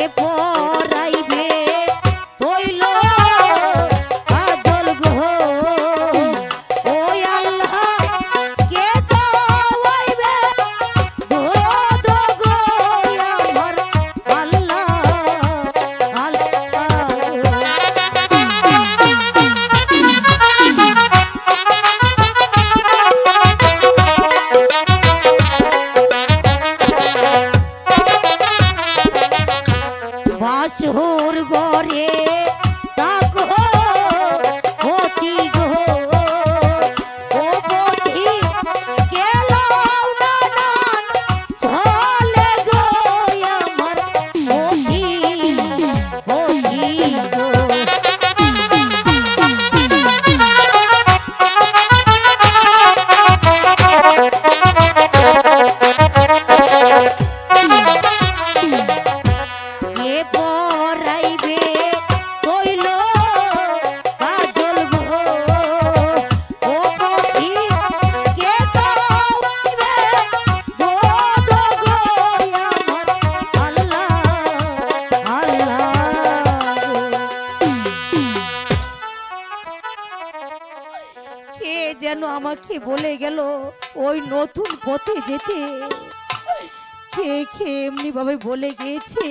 কে পরাইবে বাসুর গরে কে যেন আমাকে বলে গেল ওই নতুন পথে যেতে? কে কে এমনি ভাবে বলে গিয়েছে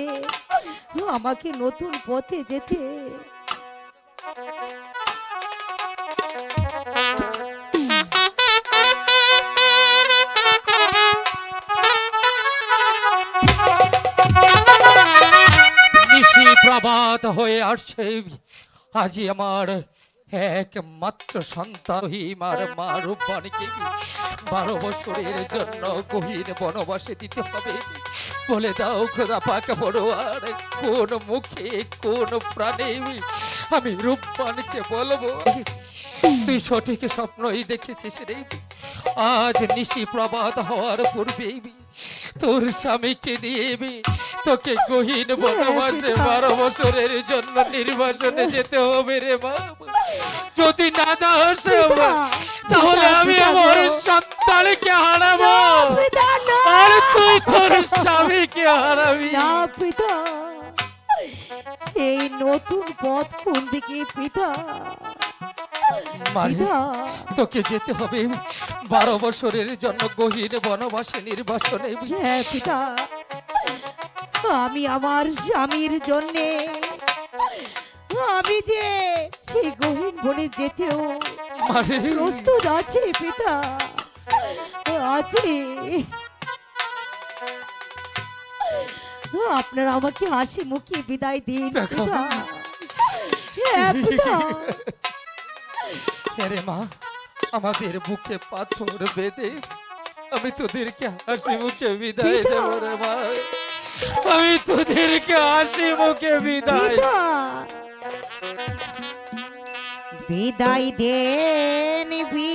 আমাকে নতুন পথে যেতে? প্রভাত হয়ে আসছে। আজি আমার একমাত্র সন্তান হিমার মা রূপবাণীকে বারো বছরের জন্য গহীন বনবাসে দিতে হবে। বলে দাও খোদা পাকা পড়োয়ার কোন মুখে, কোন প্রাণে আমি রূপবাণীকে বলব? তুই সঠিক স্বপ্নই দেখেছিস রে। আজ নিশি প্রবাদ হওয়ার পূর্বেই তোর স্বামীকে নিয়ে তোকে গহীন বনবাসে বারো বছরের জন্য নির্বাসনে যেতে হবে রে বাবা যদি না যাস তাহলে আমি আমার সন্তানকে হারাবো। আর তুই তোর স্বামীকে হারাবি। না পিতা। সেই নতুন পথ কোন দিকে পিতা? মারে, পিতা। তোকে যেতে হবে বারো বছরের জন্য গহীন বনবাসে নির্বাসনে হ্যাঁ পিতা। আমি আমার স্বামীর জন্যে আমি যে সেই গহীন বনে যেতেও। মারে প্রস্তুত আছে পিতা। আছে। আপনারা আমাকে হাসি মুখে বিদায় দিন। হ্যাঁ, মা আমাদের মুখে পাথর বেঁধে আমি তোদেরকে হাসি মুখে বিদায়। দেব রে মা। আমি তোদেরকে হাসি মুখে বিদায়। বিদায় দেন বি